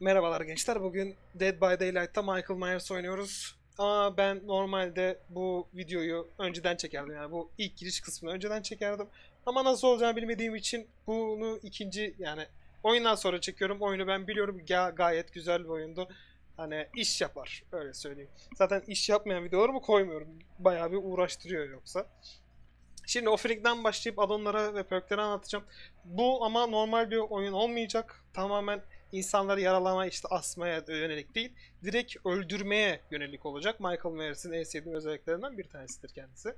Merhabalar gençler. Bugün Dead by Daylight'ta Michael Myers oynuyoruz. Ama ben normalde bu videoyu önceden çekerdim. Yani bu ilk giriş kısmını önceden çekerdim. Ama nasıl olacağını bilmediğim için bunu ikinci yani oyundan sonra çekiyorum. Oyunu ben biliyorum. Ga- gayet güzel bir oyundu. Hani iş yapar. Öyle söyleyeyim. Zaten iş yapmayan videolarımı koymuyorum. Bayağı bir uğraştırıyor yoksa. Şimdi Offering'den başlayıp alanlara ve perkleri anlatacağım. Bu ama normal bir oyun olmayacak. Tamamen insanları yaralama işte asmaya yönelik değil. Direkt öldürmeye yönelik olacak. Michael Myers'in en sevdiğim özelliklerinden bir tanesidir kendisi.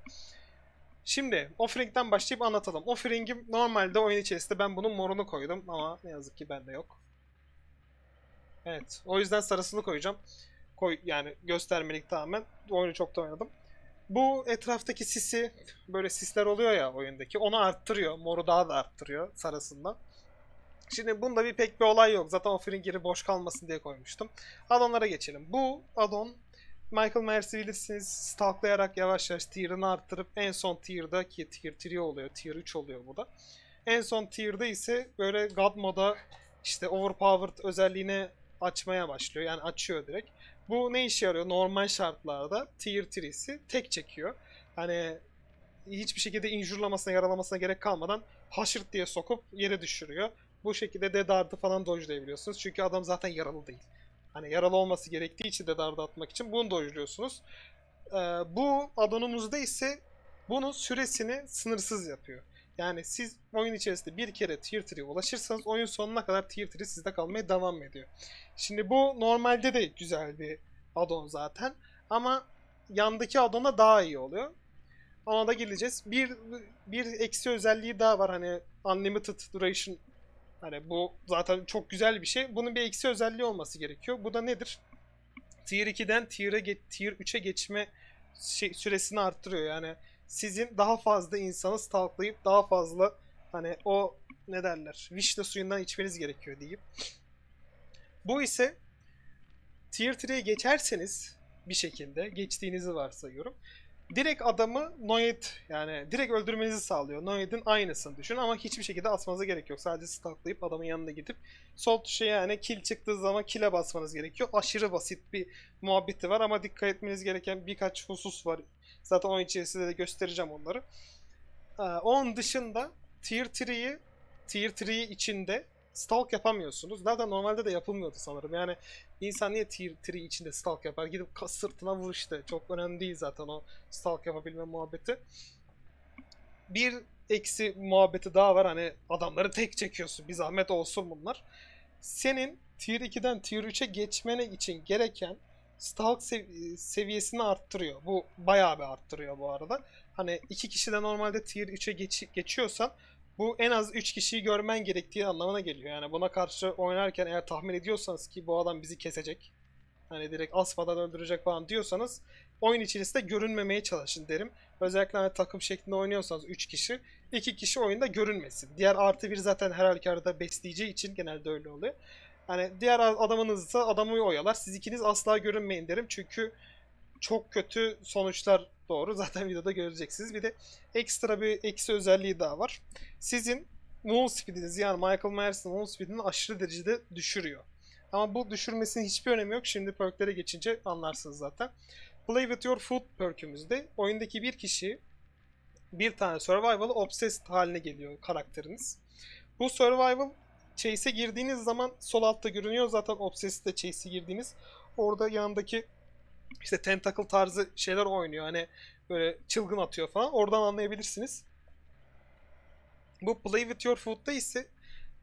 Şimdi Offering'den başlayıp anlatalım. Offering'im normalde oyun içerisinde ben bunun morunu koydum ama ne yazık ki bende yok. Evet. O yüzden sarısını koyacağım. Koy yani göstermelik tamamen. Oyunu çok da oynadım. Bu etraftaki sisi böyle sisler oluyor ya oyundaki onu arttırıyor. Moru daha da arttırıyor sarısından. Şimdi bunda bir pek bir olay yok. Zaten offering yeri boş kalmasın diye koymuştum. Addonlara geçelim. Bu addon Michael Myers'i bilirsiniz stalklayarak yavaş yavaş tier'ını arttırıp en son tier'da ki tier 3 oluyor, tier 3 oluyor bu da. En son tier'da ise böyle God moda işte overpowered özelliğini açmaya başlıyor. Yani açıyor direkt. Bu ne işe yarıyor? Normal şartlarda tier 3'si tek çekiyor. Hani hiçbir şekilde injurlamasına, yaralamasına gerek kalmadan haşırt diye sokup yere düşürüyor. Bu şekilde dead hard'ı falan dodge'layabiliyorsunuz. Çünkü adam zaten yaralı değil. Hani yaralı olması gerektiği için dead hard'ı atmak için bunu dodge'luyorsunuz. Ee, bu addonumuzda ise bunun süresini sınırsız yapıyor. Yani siz oyun içerisinde bir kere tier 3'ye ulaşırsanız oyun sonuna kadar tier 3 sizde kalmaya devam ediyor. Şimdi bu normalde de güzel bir addon zaten. Ama yandaki addon'a daha iyi oluyor. Ona da geleceğiz. Bir bir eksi özelliği daha var hani unlimited duration. Hani bu zaten çok güzel bir şey. Bunun bir eksi özelliği olması gerekiyor. Bu da nedir? Tier 2'den Tier'e ge- Tier 3'e geçme şey, süresini arttırıyor. Yani sizin daha fazla insanı stalklayıp daha fazla hani o ne derler? Vişne suyundan içmeniz gerekiyor diyeyim. Bu ise Tier 3'e geçerseniz bir şekilde geçtiğinizi varsayıyorum. Direkt adamı Noid yani direkt öldürmenizi sağlıyor. Noid'in aynısını düşün ama hiçbir şekilde asmanıza gerek yok. Sadece stalklayıp adamın yanına gidip sol tuşa yani kill çıktığı zaman kill'e basmanız gerekiyor. Aşırı basit bir muhabbeti var ama dikkat etmeniz gereken birkaç husus var. Zaten oyun içerisinde de göstereceğim onları. Ee, onun dışında Tier 3'yi Tier 3 içinde stalk yapamıyorsunuz. Zaten normalde de yapılmıyordu sanırım. Yani insan niye tier 3 içinde stalk yapar? Gidip sırtına vur işte. Çok önemli değil zaten o stalk yapabilme muhabbeti. Bir eksi muhabbeti daha var. Hani adamları tek çekiyorsun. Bir zahmet olsun bunlar. Senin tier 2'den tier 3'e geçmene için gereken stalk sev- seviyesini arttırıyor. Bu bayağı bir arttırıyor bu arada. Hani iki kişi de normalde tier 3'e geç- geçiyorsan bu en az 3 kişiyi görmen gerektiği anlamına geliyor. Yani buna karşı oynarken eğer tahmin ediyorsanız ki bu adam bizi kesecek. Hani direkt asmadan öldürecek falan diyorsanız oyun içerisinde görünmemeye çalışın derim. Özellikle hani takım şeklinde oynuyorsanız 3 kişi, 2 kişi oyunda görünmesin. Diğer artı bir zaten her halükarda besleyeceği için genelde öyle oluyor. Hani diğer adamınızsa adamı oyalar. Siz ikiniz asla görünmeyin derim. Çünkü çok kötü sonuçlar doğru. Zaten videoda göreceksiniz. Bir de ekstra bir eksi özelliği daha var sizin move speediniz yani Michael Myers'ın move speedini aşırı derecede düşürüyor. Ama bu düşürmesinin hiçbir önemi yok. Şimdi perklere geçince anlarsınız zaten. Play with your food perkümüzde oyundaki bir kişi bir tane survival obsessed haline geliyor karakteriniz. Bu survival chase'e girdiğiniz zaman sol altta görünüyor zaten obsessed'de chase'e girdiğiniz. Orada yanındaki işte tentacle tarzı şeyler oynuyor. Hani böyle çılgın atıyor falan. Oradan anlayabilirsiniz. Bu Play With Your Food'da ise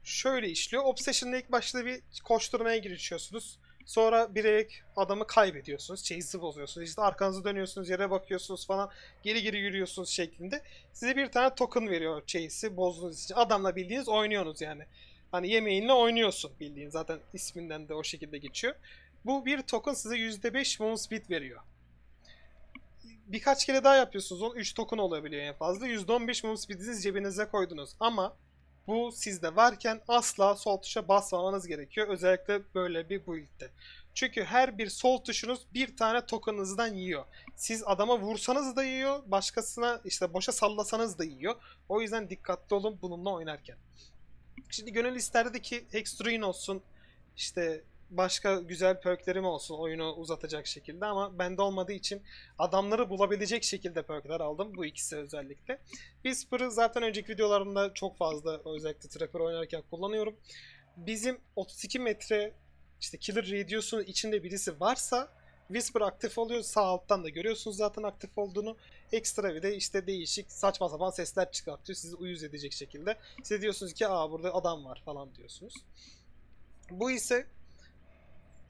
şöyle işliyor. Obsession'da ilk başta bir koşturmaya girişiyorsunuz. Sonra bilerek adamı kaybediyorsunuz. Chase'i bozuyorsunuz. İşte arkanızı dönüyorsunuz, yere bakıyorsunuz falan. Geri geri yürüyorsunuz şeklinde. Size bir tane token veriyor Chase'i bozduğunuz için. Adamla bildiğiniz oynuyorsunuz yani. Hani yemeğinle oynuyorsun bildiğin. Zaten isminden de o şekilde geçiyor. Bu bir token size %5 move speed veriyor birkaç kere daha yapıyorsunuz. Onun 3 token olabiliyor en fazla. %15 move speed'iniz cebinize koydunuz. Ama bu sizde varken asla sol tuşa basmamanız gerekiyor. Özellikle böyle bir build'de. Çünkü her bir sol tuşunuz bir tane tokenınızdan yiyor. Siz adama vursanız da yiyor, başkasına işte boşa sallasanız da yiyor. O yüzden dikkatli olun bununla oynarken. Şimdi gönül isterdi ki Hextruin olsun, işte başka güzel perklerim olsun oyunu uzatacak şekilde ama bende olmadığı için adamları bulabilecek şekilde perkler aldım. Bu ikisi özellikle. Whisper'ı zaten önceki videolarımda çok fazla özellikle Trapper oynarken kullanıyorum. Bizim 32 metre işte Killer Radius'un içinde birisi varsa Whisper aktif oluyor. Sağ alttan da görüyorsunuz zaten aktif olduğunu. Ekstra bir de işte değişik saçma sapan sesler çıkartıyor. Sizi uyuz edecek şekilde. Siz diyorsunuz ki aa burada adam var falan diyorsunuz. Bu ise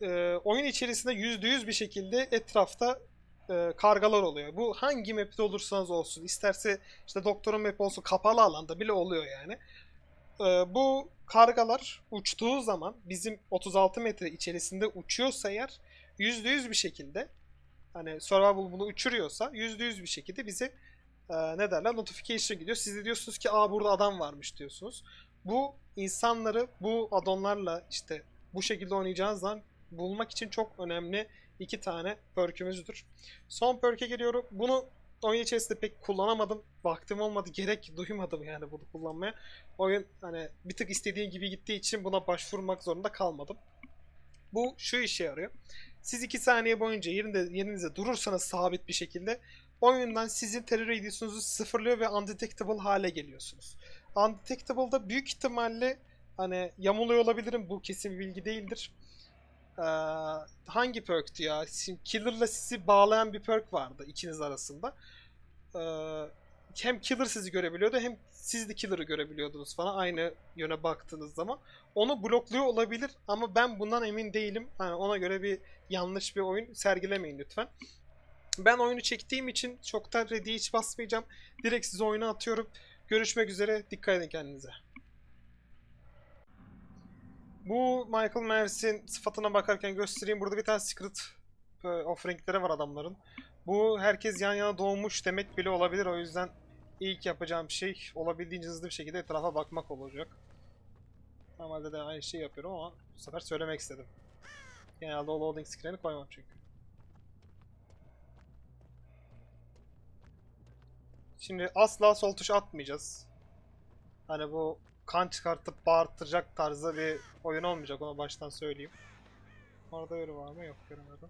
e, oyun içerisinde %100 bir şekilde etrafta e, kargalar oluyor. Bu hangi map'te olursanız olsun. isterse işte doktorun map olsun kapalı alanda bile oluyor yani. E, bu kargalar uçtuğu zaman bizim 36 metre içerisinde uçuyorsa eğer %100 bir şekilde hani survival bunu uçuruyorsa %100 bir şekilde bize e, ne derler notification gidiyor. Siz de diyorsunuz ki aa burada adam varmış diyorsunuz. Bu insanları bu addonlarla işte bu şekilde oynayacağınız zaman bulmak için çok önemli iki tane perkümüzdür. Son perk'e geliyorum. Bunu oyun içerisinde pek kullanamadım. Vaktim olmadı. Gerek duymadım yani bunu kullanmaya. Oyun hani bir tık istediğim gibi gittiği için buna başvurmak zorunda kalmadım. Bu şu işe yarıyor. Siz 2 saniye boyunca yerinde, yerinizde durursanız sabit bir şekilde oyundan sizin terör radiusunuzu sıfırlıyor ve undetectable hale geliyorsunuz. Undetectable'da büyük ihtimalle hani yamuluyor olabilirim. Bu kesin bilgi değildir. Ee, hangi perk'tü ya? Killer'la sizi bağlayan bir perk vardı ikiniz arasında. Ee, hem Killer sizi görebiliyordu hem siz de Killer'ı görebiliyordunuz falan aynı yöne baktığınız zaman. Onu blokluyor olabilir ama ben bundan emin değilim. Hani ona göre bir yanlış bir oyun sergilemeyin lütfen. Ben oyunu çektiğim için çoktan ready hiç basmayacağım. Direkt size oyunu atıyorum. Görüşmek üzere. Dikkat edin kendinize. Bu Michael Mers'in sıfatına bakarken göstereyim. Burada bir tane secret e, offeringleri var adamların. Bu herkes yan yana doğmuş demek bile olabilir. O yüzden ilk yapacağım şey olabildiğince hızlı bir şekilde etrafa bakmak olacak. Normalde de aynı şeyi yapıyorum ama bu sefer söylemek istedim. Genelde o loading screen'i koymam çünkü. Şimdi asla sol tuş atmayacağız. Hani bu kan çıkartıp bağırtacak tarzda bir oyun olmayacak onu baştan söyleyeyim. Orada öyle var mı? Yok göremedim.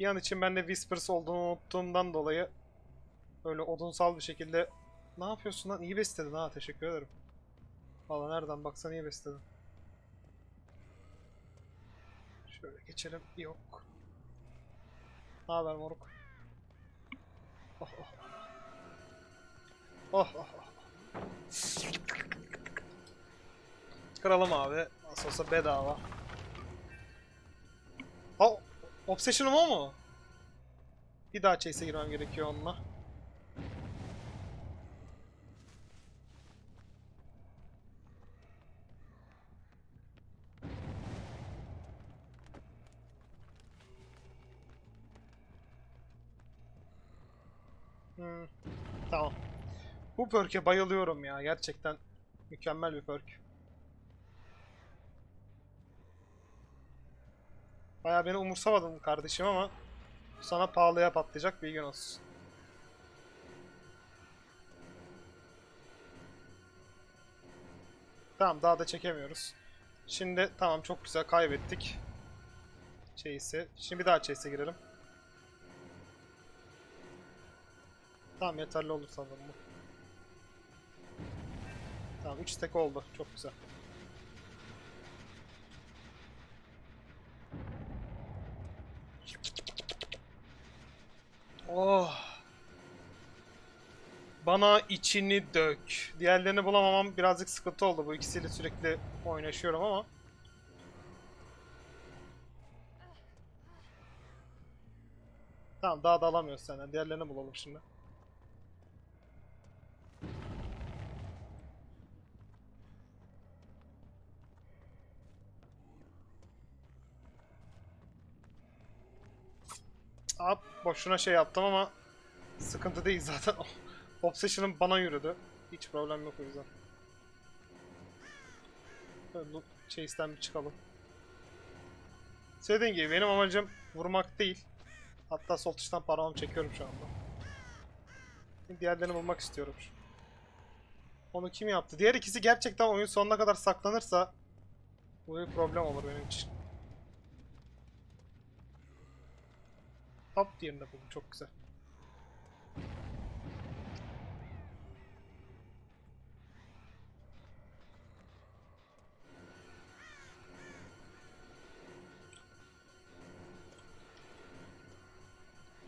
Bir an için ben de Whispers olduğunu unuttuğumdan dolayı öyle odunsal bir şekilde ne yapıyorsun lan? İyi besledin ha teşekkür ederim. Valla nereden baksan iyi besledin. Şöyle geçelim. Yok. Ne haber moruk? Oh oh. Oh oh oh. Kıralım abi. Nasıl olsa bedava. Ha, Obsession'ım o mu? Bir daha chase'e girmem gerekiyor onunla. Perk'e bayılıyorum ya. Gerçekten mükemmel bir perk. Bayağı beni umursamadın kardeşim ama sana pahalıya patlayacak bilgin olsun. Tamam daha da çekemiyoruz. Şimdi tamam çok güzel kaybettik. Chase'i. Şimdi bir daha chase'e girelim. Tamam yeterli olur sanırım. Tamam 3 stack oldu. Çok güzel. Oh. Bana içini dök. Diğerlerini bulamamam birazcık sıkıntı oldu. Bu ikisiyle sürekli oynaşıyorum ama. Tamam daha da alamıyoruz senden. Diğerlerini bulalım şimdi. Abi boşuna şey yaptım ama sıkıntı değil zaten. Obsession'ım bana yürüdü. Hiç problem yok o yüzden. Loot chase'den bir çıkalım. Söylediğim gibi benim amacım vurmak değil. Hatta sol tuştan parmağımı çekiyorum şu anda. Diğerlerini bulmak istiyorum. Onu kim yaptı? Diğer ikisi gerçekten oyun sonuna kadar saklanırsa bu bir problem olur benim için. Top yerinde buldum. Çok güzel.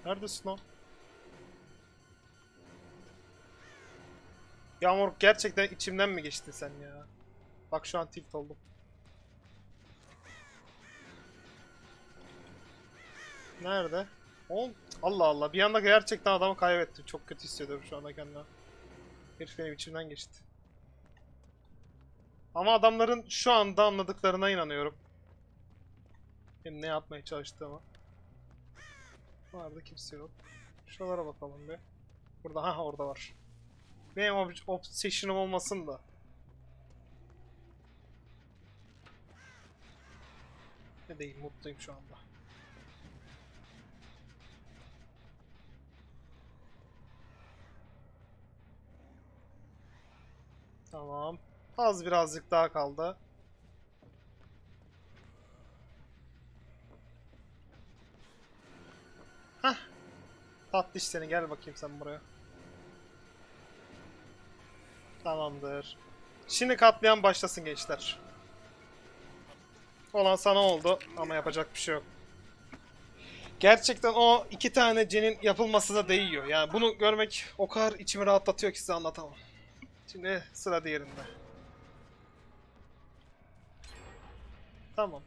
Neredesin lan? Yağmur gerçekten içimden mi geçtin sen ya? Bak şu an tilt oldum. Nerede? Oğlum Allah Allah bir anda gerçekten adamı kaybettim. Çok kötü hissediyorum şu anda kendimi. Herif benim içimden geçti. Ama adamların şu anda anladıklarına inanıyorum. Benim ne yapmaya çalıştığımı. Vardı kimse yok. Şuralara bakalım bir. Burada ha orada var. Benim ob- obsession'ım olmasın da. Ne değil mutluyum şu anda. Tamam. Az birazcık daha kaldı. Hah. Tatlış seni gel bakayım sen buraya. Tamamdır. Şimdi katliam başlasın gençler. Olan sana oldu ama yapacak bir şey yok. Gerçekten o iki tane cenin yapılması da değiyor. Yani bunu görmek o kadar içimi rahatlatıyor ki size anlatamam. Şimdi sıra diğerinde. Tamam.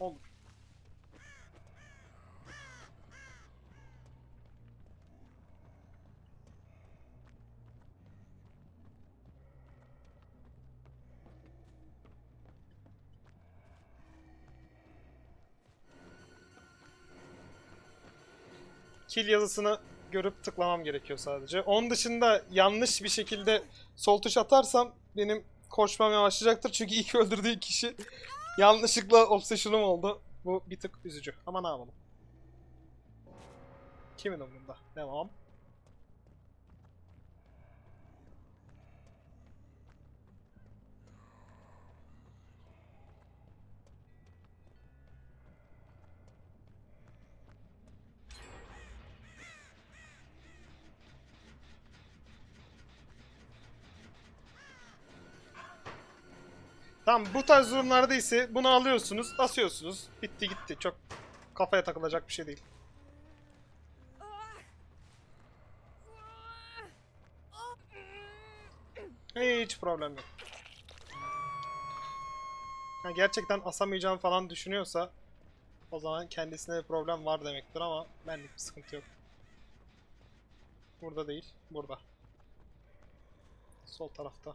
Olur. kill yazısını görüp tıklamam gerekiyor sadece. Onun dışında yanlış bir şekilde sol tuş atarsam benim koşmam yavaşlayacaktır. Çünkü ilk öldürdüğü kişi yanlışlıkla obsession'um oldu. Bu bir tık üzücü. Ama ne yapalım. Kimin umurunda? Devam. Tamam bu tarz durumlarda ise bunu alıyorsunuz, asıyorsunuz. Bitti gitti. Çok kafaya takılacak bir şey değil. Hiç problem yok. Ha, gerçekten asamayacağım falan düşünüyorsa o zaman kendisine bir problem var demektir ama benlik bir sıkıntı yok. Burada değil, burada. Sol tarafta.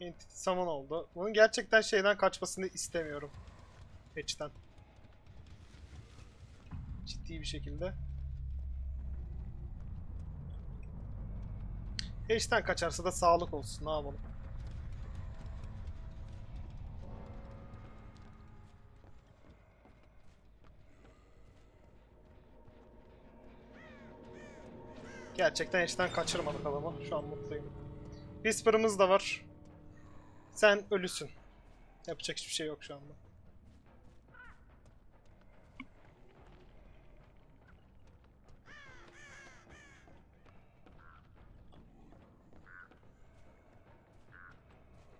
Entity Summon oldu. Bunun gerçekten şeyden kaçmasını istemiyorum. Patch'ten. Ciddi bir şekilde. Patch'ten kaçarsa da sağlık olsun. Ne yapalım? Gerçekten eşten kaçırmadık adamı. Şu an mutluyum. Whisper'ımız da var. Sen ölüsün. Yapacak hiçbir şey yok şu anda.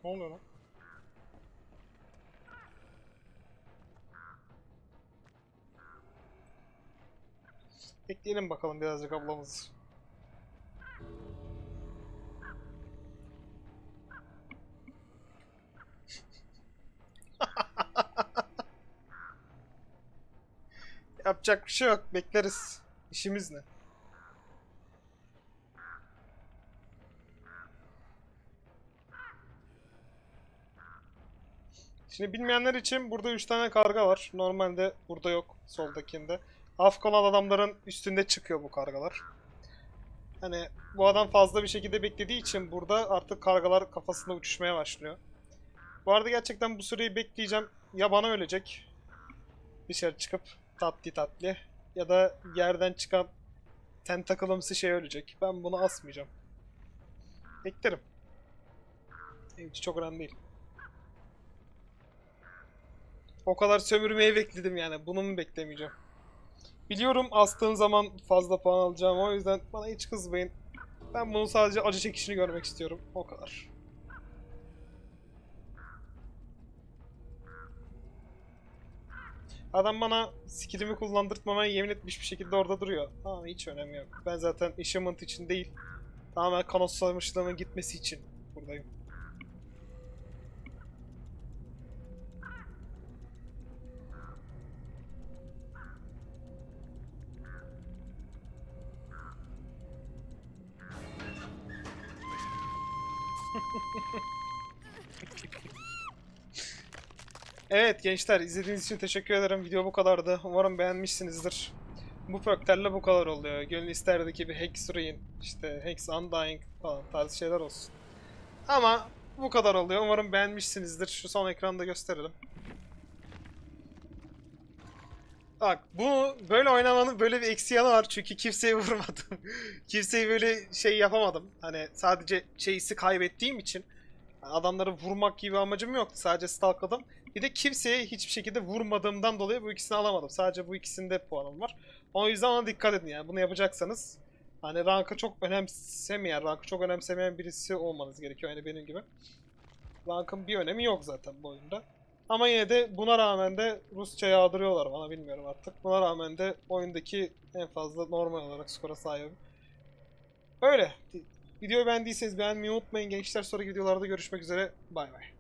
Ne oluyor lan? Bekleyelim bakalım birazcık ablamız. Yapacak bir şey yok. Bekleriz. İşimiz ne? Şimdi bilmeyenler için burada 3 tane karga var. Normalde burada yok. Soldakinde. Af kalan adamların üstünde çıkıyor bu kargalar. Hani bu adam fazla bir şekilde beklediği için burada artık kargalar kafasında uçuşmaya başlıyor. Bu arada gerçekten bu süreyi bekleyeceğim. Ya bana ölecek. Dışarı çıkıp tatlı tatlı. Ya da yerden çıkan tentakılımsı şey ölecek. Ben bunu asmayacağım. Beklerim. Benim çok önemli değil. O kadar sömürmeyi bekledim yani. Bunu mu beklemeyeceğim? Biliyorum astığım zaman fazla puan alacağım. O yüzden bana hiç kızmayın. Ben bunu sadece acı çekişini görmek istiyorum. O kadar. Adam bana skillimi kullandırtmamaya yemin etmiş bir şekilde orada duruyor. Ama hiç önemi yok. Ben zaten achievement için değil, tamamen kanıtsamışlığımın gitmesi için buradayım. Evet gençler izlediğiniz için teşekkür ederim. Video bu kadardı. Umarım beğenmişsinizdir. Bu perklerle bu kadar oluyor. Gönül isterdi ki bir Hex Ruin, işte Hex Undying falan tarzı şeyler olsun. Ama bu kadar oluyor. Umarım beğenmişsinizdir. Şu son ekranda gösterelim. Bak bu böyle oynamanın böyle bir eksi yanı var çünkü kimseyi vurmadım. Kimseyi böyle şey yapamadım. Hani sadece şeysi kaybettiğim için adamları vurmak gibi amacım yoktu. Sadece stalkladım. Bir de kimseye hiçbir şekilde vurmadığımdan dolayı bu ikisini alamadım. Sadece bu ikisinde puanım var. O yüzden ona dikkat edin yani. Bunu yapacaksanız hani rankı çok önemsemeyen, rankı çok önemsemeyen birisi olmanız gerekiyor. Yani benim gibi. Rankın bir önemi yok zaten bu oyunda. Ama yine de buna rağmen de Rusça yağdırıyorlar bana bilmiyorum artık. Buna rağmen de oyundaki en fazla normal olarak skora sahibim. Öyle. Videoyu beğendiyseniz beğenmeyi unutmayın gençler. Sonraki videolarda görüşmek üzere. Bay bay.